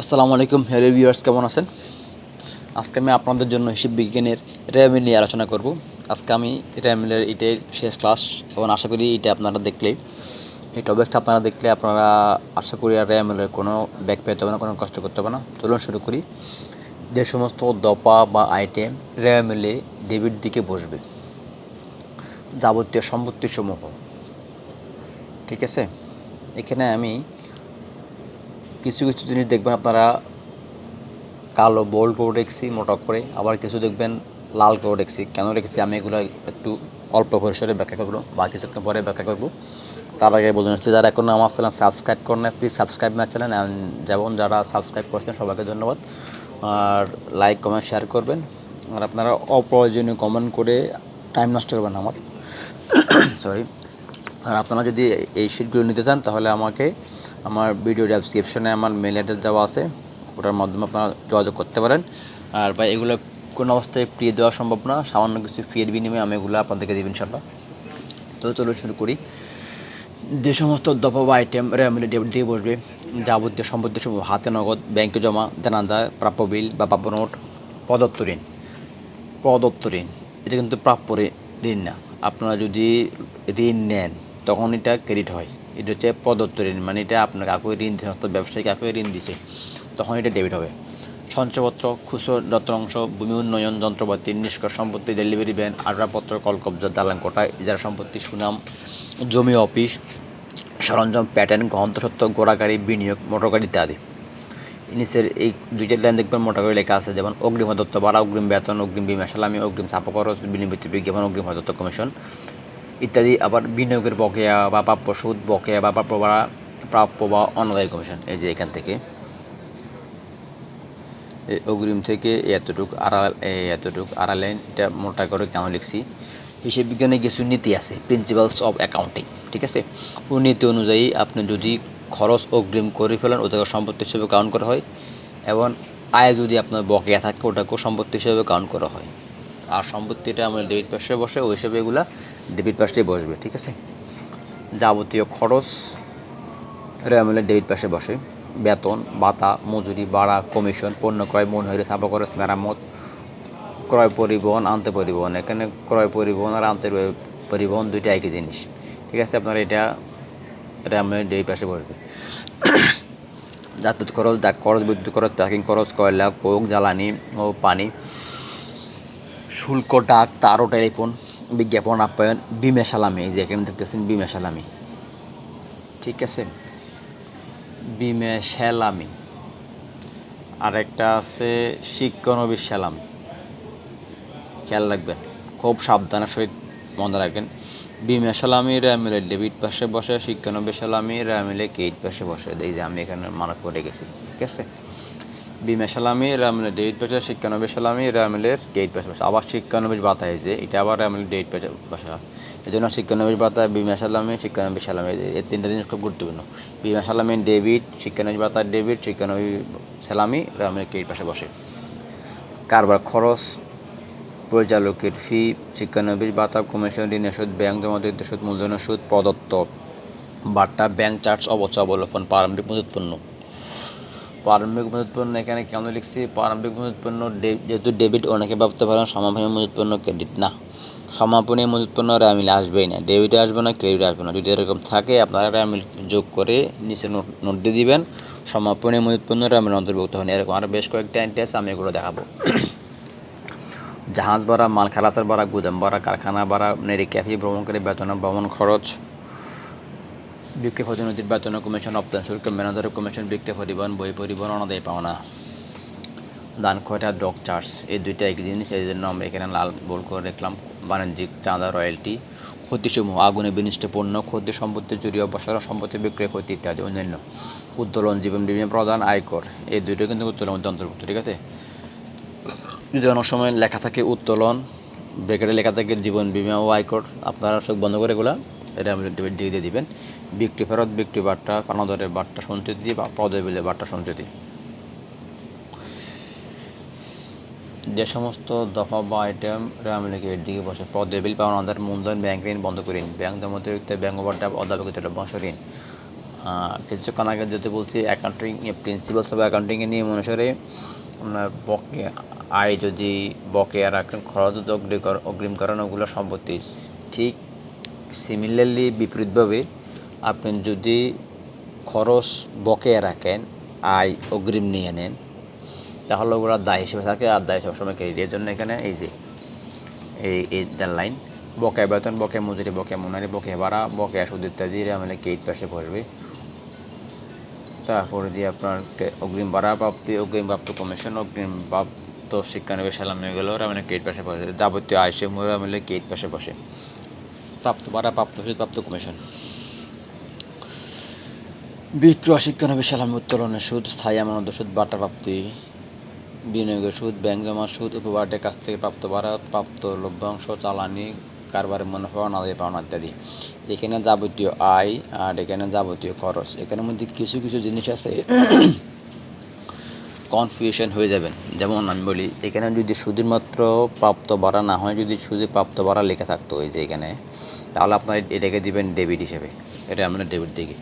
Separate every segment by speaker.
Speaker 1: আসসালামু আলাইকুম hello viewers কেমন আছেন? আজকে আমি আপনাদের জন্য হিসেব বিজ্ঞানের র্যামিল নিয়ে আলোচনা করব। আজকে আমি র্যামিলের এটাই শেষ ক্লাস এবং আশা করি এটা আপনারা দেখলে, এই টপিকটা আপনারা দেখলে আপনারা আশা করি আর র্যামিলের কোনো ব্যাগ পেতে হবে না, কোনো কষ্ট করতে হবে না। চলুন শুরু করি। যে সমস্ত দপা বা আইটেম র্যামিলে ডেবিট দিকে বসবে, যাবতীয় সম্পত্তিসমূহ, ঠিক আছে? এখানে আমি কিছু কিছু জিনিস দেখবেন আপনারা কালো বোল্ড করে রেখেছি মোটা করে, আবার কিছু দেখবেন লাল করে রেখেছি কেন রেখেছি? আমি এগুলো একটু অল্প পরিসরে ব্যাখ্যা করব বা কিছুক্ষণ পরে ব্যাখ্যা করব। তার আগে বলতে হচ্ছে যারা এখন আমার চ্যানেল সাবস্ক্রাইব করেন না প্লিজ সাবস্ক্রাইব মাই চ্যানেল যেমন যারা সাবস্ক্রাইব করছেন সবাইকে ধন্যবাদ। আর লাইক কমেন্ট শেয়ার করবেন। আর আপনারা অপ্রয়োজনীয় কমেন্ট করে টাইম নষ্ট করবেন আমার। সরি আর আপনারা যদি এই শিটগুলো নিতে চান, তাহলে আমাকে আমার ভিডিও ডেসক্রিপশনে আমার মেল অ্যাড্রেস দেওয়া আছে। ওটার মাধ্যমে আপনারা যোগাযোগ করতে পারেন। আর ভাই, এগুলো কোনো অবস্থায় ফ্রি দেওয়া সম্ভব না। সামান্য কিছু ফিয়ের বিনিময়ে আমি এগুলো আপনাদেরকে দেবেন ইনশাল্লাহ তো চলো শুরু করি। যে সমস্ত দফা বা আইটেম রেমিলি ডেবিট দিয়ে বসবে, যাবতীয় সম্পত্তি সমূহ হাতে নগদ ব্যাংকে জমা দেনাদায় প্রাপ্য বিল বা প্রাপ্য নোট, প্রদত্ত ঋণ। প্রদত্ত ঋণ। এটা কিন্তু প্রাপ্য ঋণ না। আপনারা যদি ঋণ নেন তখন এটা ক্রেডিট হয়। এটা হচ্ছে প্রদত্ত ঋণ মানে এটা আপনার কাউকে ঋণ দিচ্ছে অর্থাৎ ব্যবসায়ী কাউকে ঋণ দিছে, তখন এটা ডেবিট হবে। সঞ্চয়পত্র, খুচরো যন্ত্রাংশ ভূমি উন্নয়ন যন্ত্রপাতি, নিষ্কর সম্পত্তি ডেলিভারি ভ্যান আসবাবপত্র কলকবজা দালান কোটা ইজারা সম্পত্তি, সুনাম, জমি অফিস, সরঞ্জাম প্যাটার্ন গ্রন্থসত্ত্ব গোড়াগাড়ি বিনিয়োগ, মোটরগাড়ি ইত্যাদি। নিচের এই দুইটা লাইন দেখবেন মোটা করে লেখা আছে, যেমন অগ্রিম দত্ত বাড়া অগ্রিম বেতন, অগ্রিম বিমা, সালামি, অগ্রিম ছাপা খরচ বিজ্ঞাপন, অগ্রিম দত্ত কমিশন। ইত্যাদি আবার বিনিয়োগের বকেয়া বা প্রাপ্য সুদ বকেয়া বা প্রাপ্য বা প্রাপ্য বা অনাদায় কমিশন, এই যে এখান থেকে। অগ্রিম থেকে এতটুক আড়াল এতটুক আড়ালেন এটা মোটা করে কেন লিখছি? হিসেব বিজ্ঞানে কিছু নীতি আছে প্রিন্সিপালস অফ অ্যাকাউন্টিং ঠিক আছে? ওই নীতি অনুযায়ী আপনি যদি খরচ অগ্রিম করে ফেলেন, ওটাকে সম্পত্তি হিসেবে কাউন্ট করা হয়, এবং আয় যদি আপনার বকেয়া থাকে, ওটাকেও সম্পত্তি হিসেবে কাউন্ট করা হয়। আর সম্পত্তিটা আমার ডেবিট পাশে বসে, ওই হিসেবে এগুলা ডেবিট পাশে বসবে, ঠিক আছে? যাবতীয় খরচ রেমলে ডেবিট পাশে বসে। বেতন, ভাতা, মজুরি, ভাড়া, কমিশন, পণ্য ক্রয়, মন হইলে ছাপা খরচ, মেরামত, ক্রয় পরিবহন, আনতে পরিবহন। এখানে ক্রয় পরিবহন আর আনতে পরিবহন দুইটা একই জিনিস, ঠিক আছে? আপনার এটা র্যামে ডেবিট পাশে বসবে। যাতায়াত খরচ ডাক খরচ, বিদ্যুৎ খরচ প্যাকিং খরচ, কয়লা কোক জ্বালানি ও পানি, শুল্ক, ডাক, তার ও টেলিফোন বিজ্ঞাপন আপ্যায়ন, বিমা সালামি, এই যে এখানে দেখতেছেন বিমা সালামি। ঠিক আছে? বিমে সালামি। আরেকটা আছে শিক্ষানবিশ সালামি খেয়াল রাখবেন, খুব সাবধানের সহিত মনে রাখবেন। বিমা সালামি, র্যামিলে ডেবিট পাশে বসে শিক্ষানবী সালামি র্যামিলে কেইট পাশে বসে। এই যে আমি এখানে মার্ক করে গেছি, ঠিক আছে? বিমা সালামি, র্যামিলে ডেবিট পাশে শিক্ষানবী সালামি র্যামিলের ডেট পাশে বসে। আবার শিক্ষানবিশ বাতা হয়েছে, এটা আবার র্যামিলের ডেট পাশে বসে। এই জন্য শিক্ষানবিশ বাতা বিমা সালামি শিক্ষানবী সালামি, এই তিনটা জিনিস খুব গুরুত্বপূর্ণ। বিমা সালামি ডেবিট শিক্ষানবী বাতা ডেবিট শিক্ষানবী সালামি র্যামিলের কেইট পাশে বসে। কারবার খরচ, পরিচালকের ফি শিক্ষানবিশ বাতা কমিশন ঋণের সুদ ব্যাংক জমা দিতে সুদ মূলধনের সুদ প্রদত্ত। বার্তা ব্যাংক চার্জ অবচয়, অবলোপন, প্রারম্ভিক মজুত প্রারম্ভিক মজুত এখানে কেন লিখছি? প্রারম্ভিক ডে- যেহেতু ডেবিট অনেকে ভাবতে পারেন সমাপনী মজুত ক্রেডিট না। সমাপনী মজুত পণ্য র্যামিলে আসবেই না। ডেবিটে আসবে না ক্রেডিট আসবে না। যদি এরকম থাকে, আপনারা র্যামিল যোগ করে নিচে নোট নোট দিয়ে দিবেন। সমাপনী মজুত পণ্য র্যামিল অন্তর্ভুক্ত হন এরকম আরও বেশ কয়েকটা এন্ট্রি আছে, আমি এগুলো দেখাবো। জাহাজ ভাড়া, মাল খালাসের ভাড়া, গুদাম ভাড়া, কারখানা ভাড়া নেরি ক্যাফি, ভ্রমণকারী বেতন, ভ্রমণ খরচ বিক্রি প্রতিনিধির বেতন কমিশন রপ্তানি শুল্ক ম্যানেজারের কমিশন বিক্রি পরিবহন বই পরিবহন অনাদায় পাওনা। দান খয়টা ডক চার্জ। এই দুইটা একই জিনিস এই জন্য আমরা এখানে লাল বোল করে রাখলাম। বাণিজ্যিক চাঁদা রয়্যালটি, ক্ষতিসমূহ, আগুনে বিনিষ্ট পণ্য ক্ষতি সম্পত্তি চুরি, অপসারণ সম্পত্তি বিক্রয় ক্ষতি ইত্যাদি অন্যান্য। উত্তোলন জীবন বিমা প্রদান আয়কর। এই দুটো কিন্তু উত্তোলন মধ্যে অন্তর্ভুক্ত ঠিক আছে? যদি অনেক সময় লেখা থাকে উত্তোলন ব্রেকেটে লেখা থাকে জীবন বিমা ও আয়কর, আপনারা সব বন্ধ করে এগুলা এটা আমি ডেবিট দিয়ে দিয়ে দিবেন। বিক্রি ফেরত, বিক্রি বার্তা পানাদরের বার্তা সঞ্চিতি বা পদে বিলে বার্তা সঞ্চিতি যে সমস্ত দফা বা আইটেম র্যামিলিকে এর দিকে বসে, পদে বিল পাওনা আধার, মূলধন, ব্যাংক ঋণ বন্ধ করে ঋণ। ব্যাংক জমাতিরিক্ত ব্যাংক ওভারড্রাফট অদাবিত বংশ ঋণ। কিছুক্ষণ আগে যেতে বলছি অ্যাকাউন্টিং প্রিন্সিপালস অফ অ্যাকাউন্টিংয়ের নিয়ম অনুসারে আপনার বকে আয় যদি বকেয়া রাখেন, খরচ অগ্রিম করেন, ওগুলো সম্পত্তি ঠিক সিমিলারলি বিপরীতভাবে আপনি যদি খরচ বকেয়া রাখেন, আয় অগ্রিম নিয়ে নেন, তাহলে ওগুলো দায় হিসেবে থাকে আর দায় সবসময় কেটে এর জন্য এখানে এই যে, এই এই দেড় লাইন বকেয়া বেতন, বকেয়া মজুরি, বকেয়া মনারি বকেয়া ভাড়া, বকেয়া সুদ ইত্যাদি মানে কেট পাশে বসবে। তারপরে দিয়ে আপনার অগ্রিম ভাড়া প্রাপ্তি, অগ্রিম প্রাপ্ত কমিশন অগ্রিম প্রাপ্ত শিক্ষানবিশ সালাম এগুলো মানে কেট পাশে বসে। যাবতীয় আয়সমূহ মিলে কেট পাশে বসে। প্রাপ্ত ভাড়া প্রাপ্ত সুদ প্রাপ্ত কমিশন বিক্রয় শিক্ষানবিশ সালাম উত্তোলনের সুদ, স্থায়ী আমানত, সুদ বাটা প্রাপ্তি বিনিয়োগের সুদ, ব্যাংক জমার সুদ উপবার্ডের কাছ থেকে প্রাপ্ত ভাড়া প্রাপ্ত লভ্যাংশ, চালানি কারবারের মুনাফা অনাদায়ী পাওনা ইত্যাদি। এখানে যাবতীয় আয় আর এখানে যাবতীয় খরচ। এখানের মধ্যে কিছু কিছু জিনিস আছে কনফিউশন হয়ে যাবেন যেমন আমি বলি, এখানে যদি শুধুমাত্র প্রাপ্ত ভাড়া না হয়, যদি শুধু প্রাপ্ত ভাড়া লেখা থাকতো, এই যে এখানে তাহলে আপনার এটাকে দিবেন ডেবিট হিসেবে। এটা আমরা ডেবিট দিকে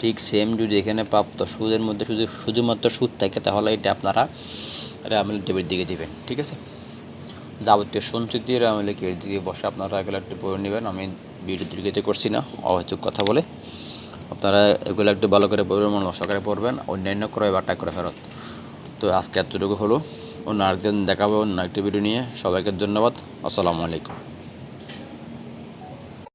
Speaker 1: ঠিক সেম যদি এখানে প্রাপ্ত সুদের মধ্যে শুধু শুধুমাত্র সুদ থাকে, তাহলে এটা আপনারা এটা আমরা ডেবিট দিকে দিবেন, ঠিক আছে? যাবতীয় সঞ্চিত দিয়ে আমি ক্রেডিট দিকে বসে আপনারা এগুলো একটু পড়ে নেবেন। আমি ভিডিও দিকে করছি না, অহেতুক কথা বলে। আপনারা এগুলো একটু ভালো করে পড়বেন মন সহকারে পড়বেন। অন্যান্য ক্রয় বা টাকা করে ফেরত। তো আজকে এতটুকু হলো। অন্য আরেকদিন দেখাবো অন্য একটি ভিডিও নিয়ে। সবাইকে ধন্যবাদ। আসসালামু আলাইকুম।